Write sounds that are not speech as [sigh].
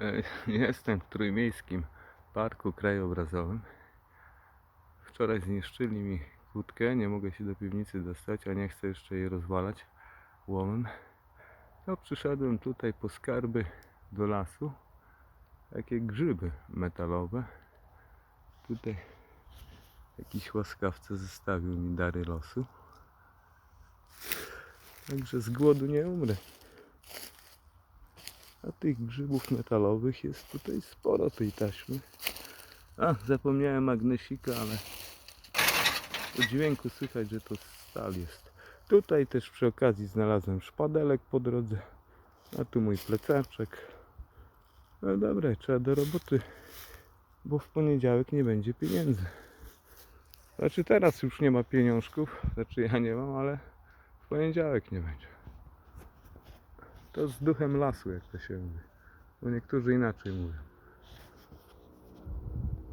E, [laughs] Jestem w Trójmiejskim Parku Krajobrazowym. Wczoraj zniszczyli mi kłódkę, nie mogę się do piwnicy dostać, a nie chcę jeszcze jej rozwalać łomem. No przyszedłem tutaj po skarby do lasu. Takie grzyby metalowe. Tutaj jakiś łaskawca zostawił mi dary losu. Także z głodu nie umrę. A tych grzybów metalowych jest tutaj sporo tej taśmy. A, zapomniałem magnesika, ale po dźwięku słychać, że to stal jest. Tutaj też przy okazji znalazłem szpadelek po drodze. A tu mój plecaczek. No dobra, trzeba do roboty, bo w poniedziałek nie będzie pieniędzy. Znaczy teraz już nie ma pieniążków, znaczy ja nie mam, ale w poniedziałek nie będzie. To z duchem lasu, jak to się mówi. Bo niektórzy inaczej mówią.